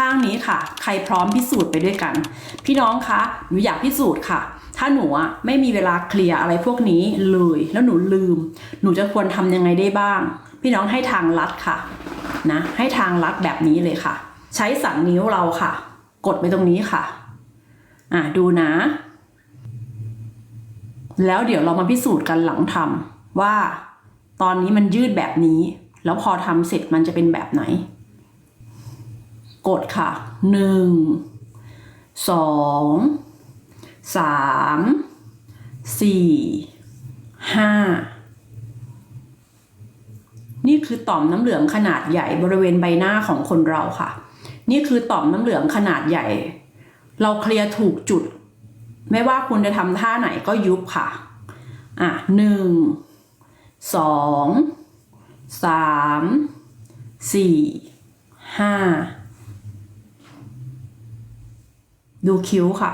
ข้างนี้ค่ะ ใครพร้อมพิสูจน์ไปด้วยกัน พี่น้องคะหนูอยากพิสูจน์ค่ะ ถ้าหนูอะไม่มีเวลาเคลียร์อะไรพวกนี้เลย แล้วหนูลืม หนูจะควรทำยังไงได้บ้าง พี่น้องให้ทางลัดค่ะนะ ให้ทางลัดแบบนี้เลยค่ะ ใช้สันนิ้วเราค่ะ กดไปตรงนี้ค่ะ อะดูนะ แล้วเดี๋ยวเรามาพิสูจน์กันหลังทำว่า ตอนนี้มันยืดแบบนี้ แล้วพอทำเสร็จมันจะเป็นแบบไหน กดค่ะหนึ่งสองสามสี่ห้านี่คือต่อมน้ำเหลืองขนาดใหญ่บริเวณใบหน้าของคนเราค่ะ นี่คือต่อมน้ำเหลืองขนาดใหญ่ เราเคลียร์ถูกจุด ไม่ว่าคุณจะทำท่าไหนก็ยุบค่ะ อะหนึ่งสองสามสี่ห้า ดูคิ้วค่ะ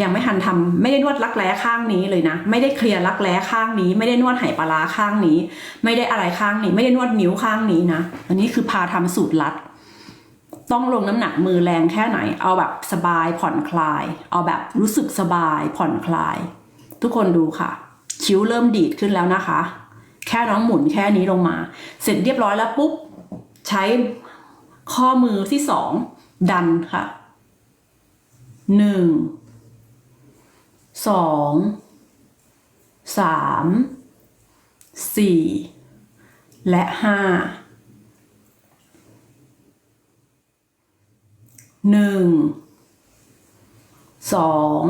ยังไม่ทันทำไม่ได้นวดรักแร้ข้างนี้เลยนะ ไม่ได้เคลียร์รักแร้ข้างนี้ ไม่ได้นวดไหปลาร้าข้างนี้ ไม่ได้อะไรข้างนี้ ไม่ได้นวดนิ้วข้างนี้นะ อันนี้คือพาทำสูตรลัด ต้องลงน้ำหนักมือแรงแค่ไหน เอาแบบสบายผ่อนคลาย เอาแบบรู้สึกสบายผ่อนคลาย ทุกคนดูค่ะ คิ้วเริ่มดีดขึ้นแล้วนะคะ แค่น้องหมุนแค่นี้ลงมา เสร็จเรียบร้อยแล้วปุ๊บ ใช้ข้อมือที่สองดันค่ะ หนึ่งสองสามสี่และห้าหนึ่งสอง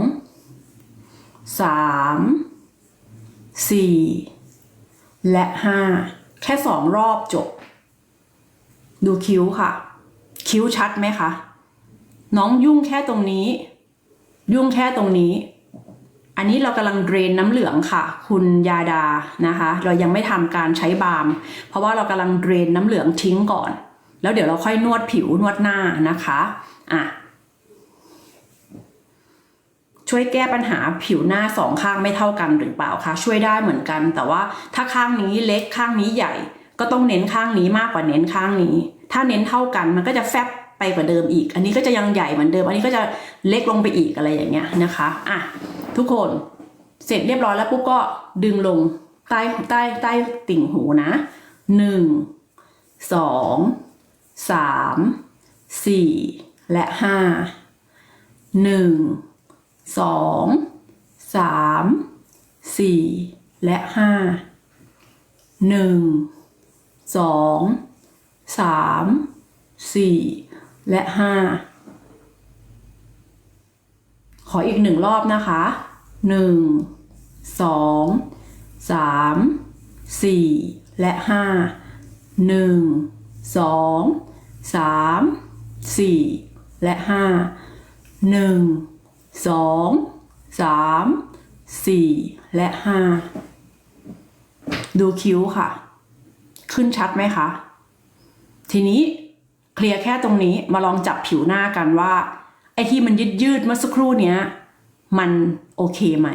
สามสี่และห้าแค่สองรอบจบ ดูคิ้วค่ะ คิ้วชัดไหมคะ น้องยุ่งแค่ตรงนี้ ยุ่งแค่ตรงนี้ อันนี้เรากำลังเดรนน้ำเหลืองค่ะ คุณยาดานะคะ เรายังไม่ทำการใช้บาล์มเพราะว่าเรากำลังเดรนน้ำเหลืองทิ้งก่อน แล้วเดี๋ยวเราค่อยนวดผิวนวดหน้านะคะอะช่วยแก้ปัญหาผิวหน้าสองข้างไม่เท่ากันหรือเปล่าคะช่วยได้เหมือนกัน แต่ว่าถ้าข้างนี้เล็กข้างนี้ใหญ่ ก็ต้องเน้นข้างนี้มากกว่าเน้นข้างนี้ ถ้าเน้นเท่ากันมันก็จะแฟบ ไปกว่าเดิมอีก อันนี้ก็จะยังใหญ่เหมือนเดิม อันนี้ก็จะเล็กลงไปอีกอะไรอย่างเงี้ยนะคะอะทุกคนเสร็จเรียบร้อยแล้วปุ๊บก็ดึงลงใต้ใต้ใต้ติ่งหูนะหนึ่งสองสามสี่และห้าหนึ่งสองสามสี่และห้าหนึ่งสองสามสี่ และห้าขออีกหนึ่งรอบนะคะหนึ่งสองสามสี่และห้าหนึ่งสองสามสี่และห้าหนึ่งสองสามสี่และห้าดูคิ้วค่ะ ขึ้นชัดไหมคะ ทีนี้ ลียร์แค่ตรงนี้มาลองจับผิวหน้ากันว่าไอ้ที่มันยืดยืดเมื่อสักครู่เนี้ย มันโอเคไหม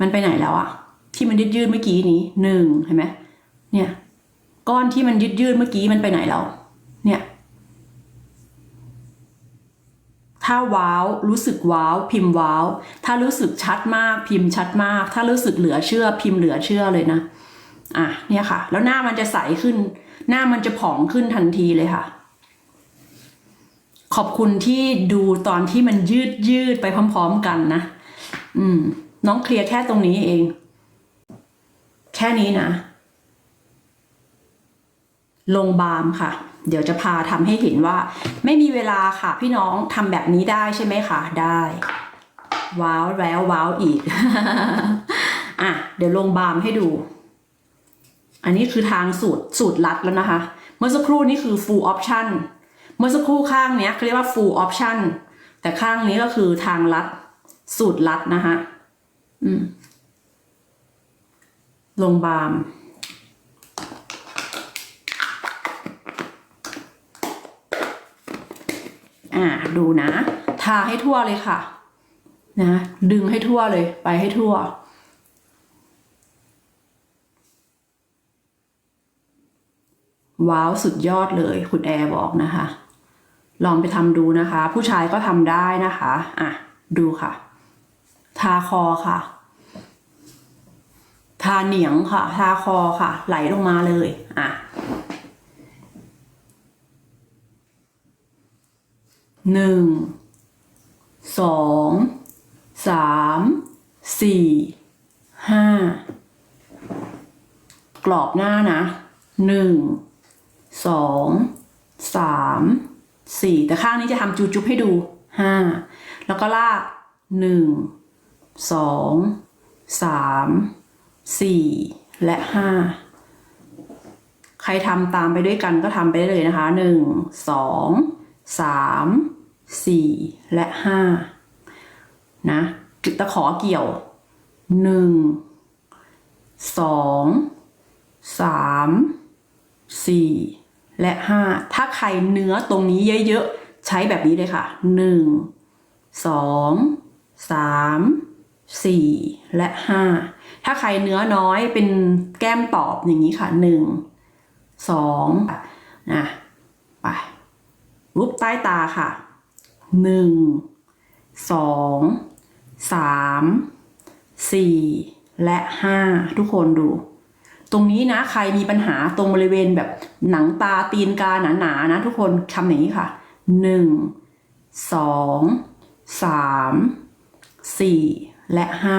มันไปไหนแล้วอะที่มันยืดยืดเมื่อกี้นี้หนึ่งเห็นไหมเนี่ยก้อนที่มันยืดยืดเมื่อกี้มันไปไหนแล้ว เนี่ย ถ้าว้าวรู้สึกว้าว พิมพ์ว้าว ถ้ารู้สึกชัดมากพิมพ์ชัดมาก ถ้ารู้สึกเหลือเชื่อ พิมพ์เหลือเชื่อเลยนะ อะเนี่ยค่ะ แล้วหน้ามันจะใสขึ้น หน้ามันจะผ่องขึ้นทันทีเลยค่ะ ขอบคุณที่ดูตอนที่มันยืดยืดไปพร้อม ๆ กันนะ อืม น้องเคลียร์แค่ตรงนี้เอง แค่นี้นะลงบาล์มค่ะ เดี๋ยวจะพาทำให้เห็นว่า ไม่มีเวลาค่ะ พี่น้องทำแบบนี้ได้ใช่ไหมคะ ได้ ว้าวแล้วว้าวอีก อะ เดี๋ยวลงบาล์มให้ดู อันนี้คือทางสูตรสูตรลัดแล้วนะคะ เมื่อสักครู่นี้คือ full option เมื่อสักครู่ข้างเนี้ยเขาเรียกว่า full option แต่ข้างนี้ก็คือทางลัด สูตรลัดนะคะอืมลงบาล์มอ่าดูนะ ทาให้ทั่วเลยค่ะ นะ ดึงให้ทั่วเลย ไปให้ทั่ว ว้าวสุดยอดเลยคุณแอร์บอกนะคะ ลองไปทำดูนะคะ ผู้ชายก็ทำได้นะคะอะดูค่ะ ทาคอค่ะ ทาเหนียงค่ะ ทาคอค่ะ ไหลลงมาเลยอะหนึ่งสองสามสี่ห้ากรอบหน้านะหนึ่ง สองสามสี่แต่ข้างนี้จะทำจูจุบให้ดูห้าแล้วก็ลากหนึ่งสองสามสี่และห้าใครทำตามไปด้วยกันก็ทำไปได้เลยนะคะหนึ่งสองสามสี่และห้านะตะขอเกี่ยวหนึ่งสองสาม สี่และห้าถ้าใครเนื้อตรงนี้เยอะๆ ใช้แบบนี้เลยค่ะหนึ่งสองสามสี่และห้าถ้าใครเนื้อน้อยเป็นแก้มตอบอย่างนี้ค่ะหนึ่งสองนะไปรูปใต้ตาค่ะหนึ่งสองสามสี่และห้าทุกคนดู ตรงนี้นะใครมีปัญหาตรงบริเวณแบบหนังตาตีนกาหนาๆนะทุกคนทำอย่างนี้ค่ะหนึ่งสองสามสี่และห้า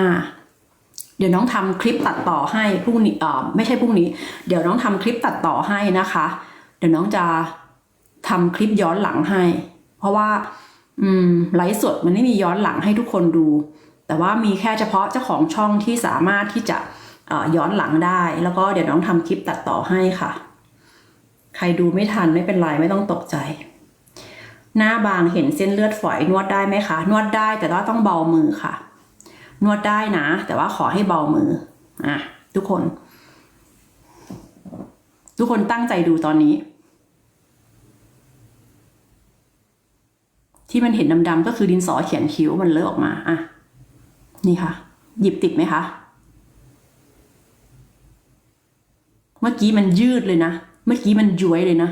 เดี๋ยวน้องทำคลิปตัดต่อให้พรุ่งนี้เออไม่ใช่พรุ่งนี้ เดี๋ยวน้องทำคลิปตัดต่อให้นะคะ เดี๋ยวน้องจะทำคลิปย้อนหลังให้ เพราะว่าอืมไลฟ์สดมันไม่มีย้อนหลังให้ทุกคนดู แต่ว่ามีแค่เฉพาะเจ้าของช่องที่สามารถที่จะ ย้อนหลังได้ แล้วก็เดี๋ยวน้องทำคลิปตัดต่อให้ค่ะ ใครดูไม่ทันไม่เป็นไรไม่ต้องตกใจ หน้าบางเห็นเส้นเลือดฝอยนวดได้ไหมคะ นวดได้แต่ว่าต้องเบามือค่ะ นวดได้นะ แต่ว่าขอให้เบามืออะทุกคน ทุกคนตั้งใจดูตอนนี้ ที่มันเห็นดำๆก็คือดินสอเขียนคิ้วมันเลอะออกมาอะนี่ค่ะ หยิบติดไหมคะ เมื่อกี้มันยืดเลยนะ เมื่อกี้มันย้วยเลยนะ